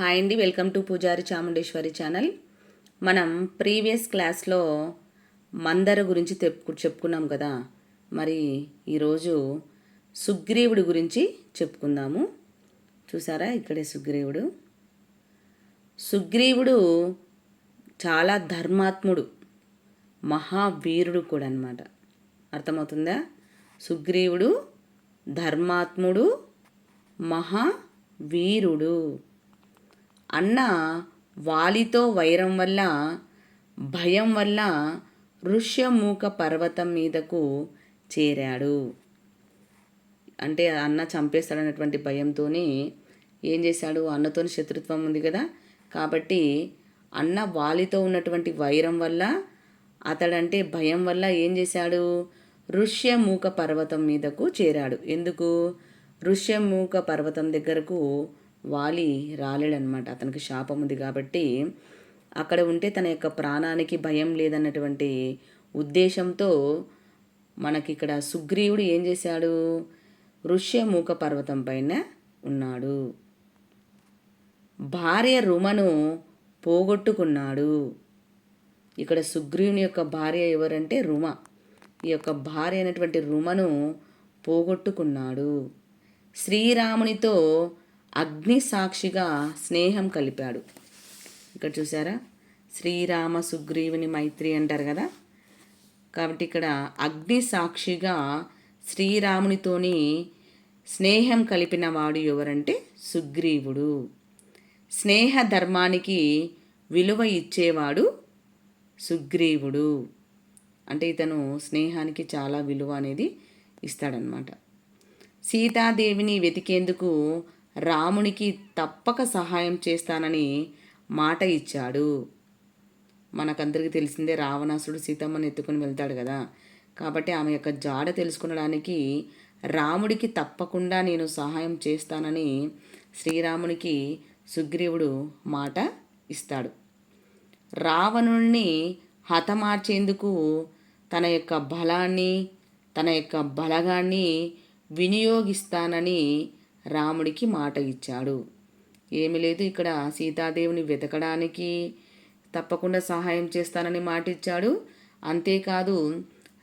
Hi అండి welcome to పూజారి Chamundeshwari channel. మనం ప్రీవియస్ క్లాస్లో మందర గురించి తెప్పు చెప్పుకున్నాం కదా. మరి ఈరోజు సుగ్రీవుడి గురించి చెప్పుకుందాము. చూసారా ఇక్కడే సుగ్రీవుడు? సుగ్రీవుడు చాలా ధర్మాత్ముడు మహావీరుడు కూడా అనమాట అర్థమవుతుందా? సుగ్రీవుడు ధర్మాత్ముడు మహావీరుడు. అన్న వాలితో వైరం వల్ల భయం వల్ల ఋష్యమూక పర్వతం మీదకు చేరాడు. అంటే అన్న చంపేస్తాడన్నటువంటి భయంతోనే ఏం చేశాడు? అన్నతోని శత్రుత్వం ఉంది కదా. కాబట్టి అన్న వాలితో ఉన్నటువంటి వైరం వల్ల అతడంటే భయం వల్ల ఏం చేశాడు? ఋష్యమూక పర్వతం మీదకు చేరాడు. ఎందుకు? ఋష్యమూక పర్వతం దగ్గరకు వాలి రాలేడనమాట. అతనికి శాపం ఉంది కాబట్టి అక్కడ ఉంటే తన యొక్క ప్రాణానికి భయం లేదన్నటువంటి ఉద్దేశంతో మనకి ఇక్కడ సుగ్రీవుడు ఏం చేశాడు? ఋష్యమూక పర్వతం పైన ఉన్నాడు. భార్య రుమను పోగొట్టుకున్నాడు. ఇక్కడ సుగ్రీవుని యొక్క భార్య ఎవరంటే రుమ. ఈ యొక్క భార్య అయినటువంటి రుమను పోగొట్టుకున్నాడు. శ్రీరామునితో అగ్ని సాక్షిగా స్నేహం కలిపాడు. ఇక్కడ చూసారా శ్రీరామ సుగ్రీవుని మైత్రి అంటారు కదా? కాబట్టి ఇక్కడ అగ్ని సాక్షిగా శ్రీరామునితోని స్నేహం కలిపిన వాడు ఎవరంటే సుగ్రీవుడు. స్నేహ ధర్మానికి విలువ ఇచ్చేవాడు సుగ్రీవుడు. అంటే ఇతను స్నేహానికి చాలా విలువ అనేది ఇస్తాడనమాట సీతాదేవిని వెతికేందుకు రామునికి తప్పక సహాయం చేస్తానని మాట ఇచ్చాడు. మనకందరికీ తెలిసిందే రావణాసుడు సీతమ్మని ఎత్తుకుని వెళ్తాడు కదా. కాబట్టి ఆమె యొక్క జాడ తెలుసుకునడానికి రాముడికి తప్పకుండా నేను సహాయం చేస్తానని శ్రీరామునికి సుగ్రీవుడు మాట ఇస్తాడు. రావణుణ్ణి హతమార్చేందుకు తన యొక్క బలాన్ని తన యొక్క బలగాన్ని వినియోగిస్తానని రాముడికి మాట ఇచ్చాడు. ఏమి లేదు ఇక్కడ సీతాదేవిని వెతకడానికి తప్పకుండా సహాయం చేస్తానని మాట ఇచ్చాడు. అంతేకాదు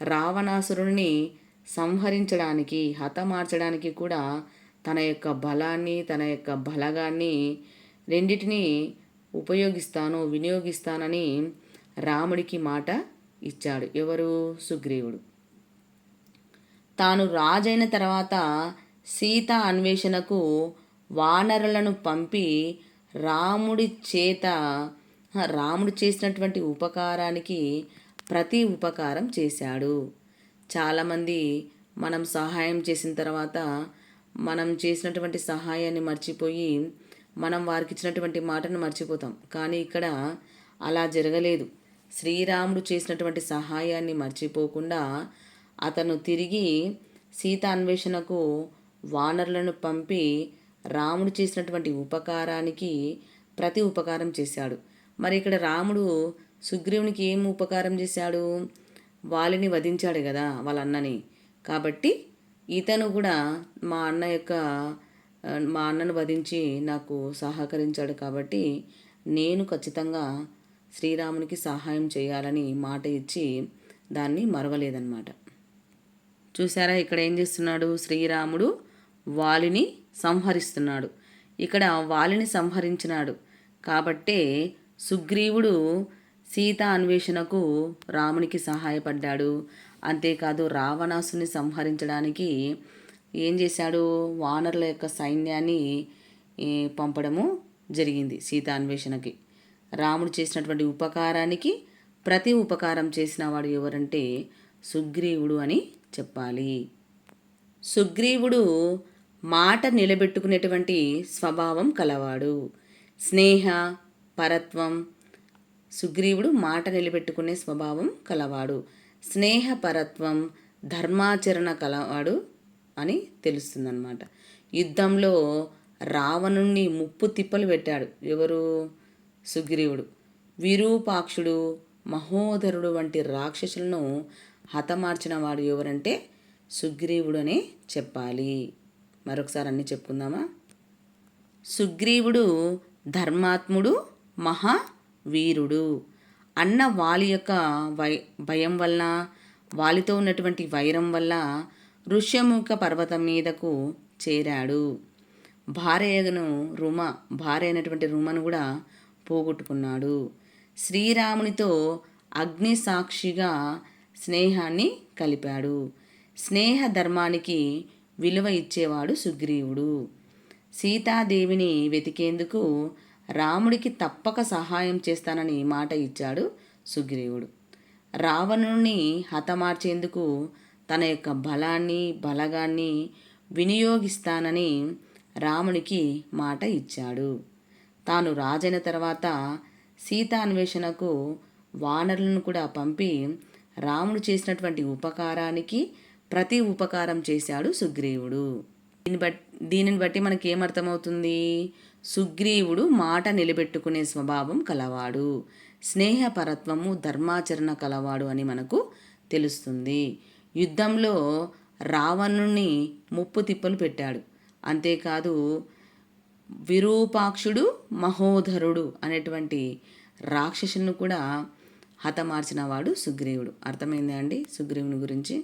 రావణాసురుని సంహరించడానికి హతమార్చడానికి కూడా తన యొక్క బలాన్ని తన యొక్క బలగాన్ని రెండిటిని ఉపయోగిస్తాను వినియోగిస్తానని రాముడికి మాట ఇచ్చాడు. ఎవరు? సుగ్రీవుడు. తాను రాజైన తర్వాత సీత అన్వేషణకు వానరులను పంపి రాముడి చేత రాముడు చేసినటువంటి ఉపకారానికి ప్రతి ఉపకారం చేశాడు. చాలామంది మనం సహాయం చేసిన తర్వాత మనం చేసినటువంటి సహాయాన్ని మర్చిపోయి మనం వారికి ఇచ్చినటువంటి మాటను మర్చిపోతాం. కానీ ఇక్కడ అలా జరగలేదు. శ్రీరాముడు చేసినటువంటి సహాయాన్ని మర్చిపోకుండా అతను తిరిగి సీత అన్వేషణకు వానరులను పంపి రాముడు చేసినటువంటి ఉపకారానికి ప్రతి ఉపకారం చేశాడు. మరి ఇక్కడ రాముడు సుగ్రీవునికి ఏం ఉపకారం చేశాడు? వాలిని వధించాడు కదా వాళ్ళ అన్నని కాబట్టి ఇతను కూడా మా అన్న యొక్క మా అన్నను వధించి నాకు సహకరించాడు కాబట్టి నేను ఖచ్చితంగా శ్రీరామునికి సహాయం చేయాలని మాట ఇచ్చి దాన్ని మరవలేదన్నమాట. చూసారా ఇక్కడ ఏం చేస్తున్నాడు శ్రీరాముడు? వాలిని సంహరిస్తున్నాడు. ఇక్కడ వాలిని సంహరించినాడు. కాబట్టే సుగ్రీవుడు సీత అన్వేషణకు రామునికి సహాయపడ్డాడు. అంతేకాదు రావణాసుని సంహరించడానికి ఏం చేశాడు? వానరుల యొక్క సైన్యాన్ని పంపడము జరిగింది సీత అన్వేషణకి. రాముడు చేసినటువంటి ఉపకారానికి ప్రతి ఉపకారం చేసిన వాడు ఎవరంటే సుగ్రీవుడు అని చెప్పాలి. సుగ్రీవుడు మాట నిలబెట్టుకునేటువంటి స్వభావం కలవాడు. స్నేహ పరత్వం సుగ్రీవుడు మాట నిలబెట్టుకునే స్వభావం కలవాడు. స్నేహపరత్వం ధర్మాచరణ కలవాడు అని తెలుస్తుందన్నమాట. యుద్ధంలో రావణుణ్ణి ముప్పు తిప్పలు పెట్టాడు. ఎవరు? సుగ్రీవుడు. విరూపాక్షుడు మహోదరుడు వంటి రాక్షసులను హతమార్చిన వాడు ఎవరంటే సుగ్రీవుడు అనే చెప్పాలి. మరొకసారి అన్నీ చెప్పుకుందామా? సుగ్రీవుడు ధర్మాత్ముడు మహావీరుడు. అన్న వాలి యొక్క వై భయం వల్ల వాలితో ఉన్నటువంటి వైరం వల్ల ఋష్యముఖ పర్వతం మీదకు చేరాడు. భార్యను రుమ భార్య అయినటువంటి రుమను కూడా పోగొట్టుకున్నాడు. శ్రీరామునితో అగ్ని సాక్షిగా స్నేహాన్ని కలిపాడు. స్నేహ ధర్మానికి విలువ ఇచ్చేవాడు సుగ్రీవుడు. సీతాదేవిని వెతికేందుకు రాముడికి తప్పక సహాయం చేస్తానని మాట ఇచ్చాడు సుగ్రీవుడు. రావణుని హతమార్చేందుకు తన యొక్క బలాన్ని బలగాన్ని వినియోగిస్తానని రామునికి మాట ఇచ్చాడు. తాను రాజైన తర్వాత సీతాన్వేషణకు వానరులను కూడా పంపి రాముడు చేసినటువంటి ఉపకారానికి ప్రతి ఉపకారం చేశాడు సుగ్రీవుడు. దీని బట్ దీనిని బట్టి మనకి ఏమర్థమవుతుంది సుగ్రీవుడు మాట నిలబెట్టుకునే స్వభావం కలవాడు. స్నేహపరత్వము ధర్మాచరణ కలవాడు అని మనకు తెలుస్తుంది. యుద్ధంలో రావణుణ్ణి ముప్పు తిప్పలు పెట్టాడు. అంతేకాదు విరూపాక్షుడు మహోధరుడు అనేటువంటి రాక్షసును కూడా హతమార్చిన వాడు సుగ్రీవుడు. అర్థమైందా అండి? సుగ్రీవుని గురించి?